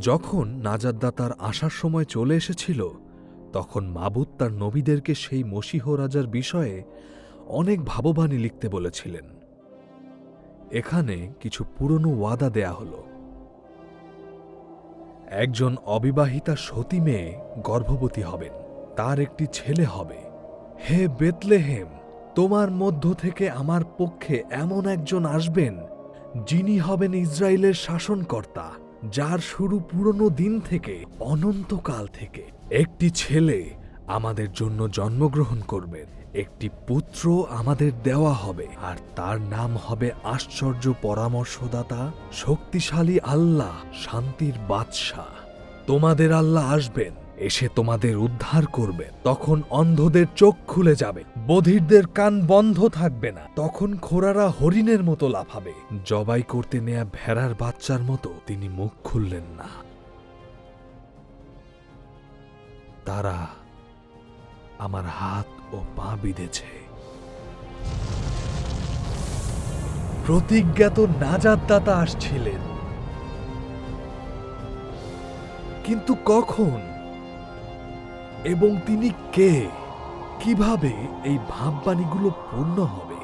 যখন নাজাদদাতার আসার সময় চলে এসেছিল, তখন মাবুদ তার নবীদেরকে সেই মসীহ রাজার বিষয়ে অনেক ভাববাণী লিখতে বলেছিলেন। এখানে কিছু পুরনো ওয়াদা দেয়া হলো। একজন অবিবাহিতা সতী মেয়ে গর্ভবতী হবেন, তার একটি ছেলে হবে। হে বেতলেহেম, তোমার মধ্য থেকে আমার পক্ষে এমন একজন আসবেন, যিনি হবেন ইসরায়েলের শাসনকর্তা। যার শুরু পুরনো দিন থেকে, অনন্তকাল থেকে। একটি ছেলে আমাদের জন্য জন্মগ্রহণ করবেন একটি পুত্র আমাদের দেওয়া হবে, আর তার নাম হবে আশ্চর্য পরামর্শদাতা, শক্তিশালী আল্লাহ, শান্তির বাদশাহ। তোমাদের আল্লাহ আসবেন। এসে তোমাদের উদ্ধার করবে। তখন অন্ধদের চোখ খুলে যাবে। বধিরদের কান বন্ধ থাকবে না। তখন খোরারা হরিণের মতো লাফাবে। জবাই করতে নেয়া ভেড়ার বাচ্চার মতো তিনি মুখ খুললেন না। তারা আমার হাত ও পা বিঁধেছে। প্রতিজ্ঞাত নাজাদদাতা আসছিলেন। কিন্তু কখন? এবং তিনি কে? কীভাবে এই ভাববাণীগুলো পূর্ণ হবে?